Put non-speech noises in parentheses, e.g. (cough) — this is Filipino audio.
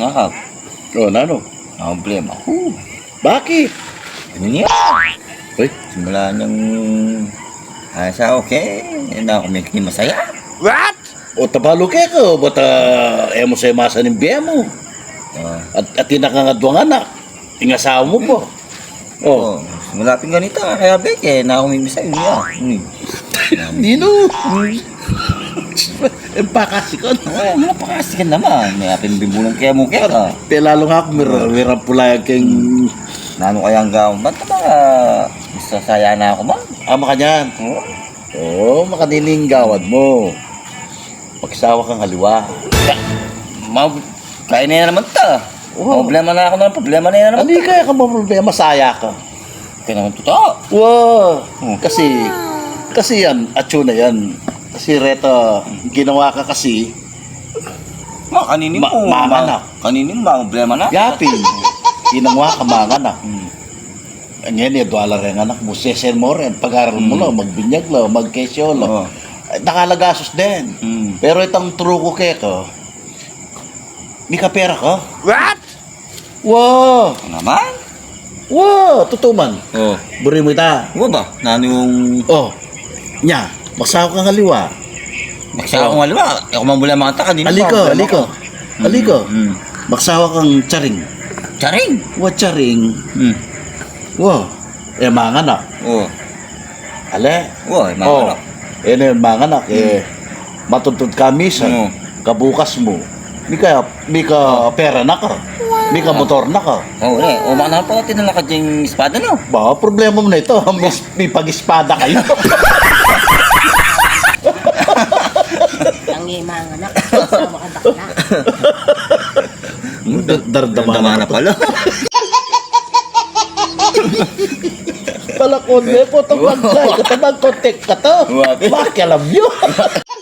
Nakap. Oh, nano? Ang problema. Uh, Bakit? ano niya? Uy, Simula niyang ay sa okay, na ako may masaya. what? O tabalo ke ko, bata emo sa masa ng biya mo. Uh, At at tinakangad anak. Ingasawa mo po. Oh, oh, simula ping ganito, kaya beke, na ako may masaya niya. Nino. Empakasi ko. Ay, ano pa kasi ka naman? May apin bibulang kaya mo kaya ka. Te lalo nga ako mira mira pula keng Nano kaya ang gawin? Ba't ba sasaya na ako man? ama ka niyan. Oh, Oo, makanining gawad mo. Magsawa kang haliwa. ma kaya na yan naman ta. Oo. Problema na ako na, problema na yan naman. Hindi kaya ka problema, masaya ka. Kaya naman totoo. Wow! Hmm. Kasi, kasi yan, atyo na yan. Kasi Reta, ginawa ka kasi, Ma, kaninin Ma- mo. manganak. Kaninin ba? Problema na. yapin. Ginawa ka mga anak. Hmm. Ngayon, yung duwala rin anak mo, sesen mo rin, pag-aral mo Hmm. lang, magbinyag lang, magkesyo lang. Oo. Ay, Nakalagasos din. Hmm. Pero itong truko ke ko, may kapera ka? What? Wow! Ano naman? Wow! Totoo man. Oh. Buri mo ita. Ano ba? Nano yung... Oh, nya, magsawa kang haliwa. Magsawa kong aliwa. Ako man mula mga ta. Kanino ba? Aliko, Problema aliko. ko. Aliko. Hmm. Magsawa kang charing. Charing. Wa charing. Hmm. Wow. Eh, mga anak. Oh. Ale. Oh, mga Oh. anak. Eh, na yung mga anak. Eh, matuntun ka misa. Oo. Kabukas mo. Di ka, di ka pera na ka. Di ka motor na ka. Oh, eh. Oh, mga pa tinala ka diyang espada, no? Ba, problema mo na ito. (laughs) May, may pag-espada kayo. (laughs) Ang mga anak, sama ka bakla. (laughs) Dardama Dama na pala. Palakon, may potong magkay. Katabang kontek ka to. Bakit? Bakit alam nyo? (laughs)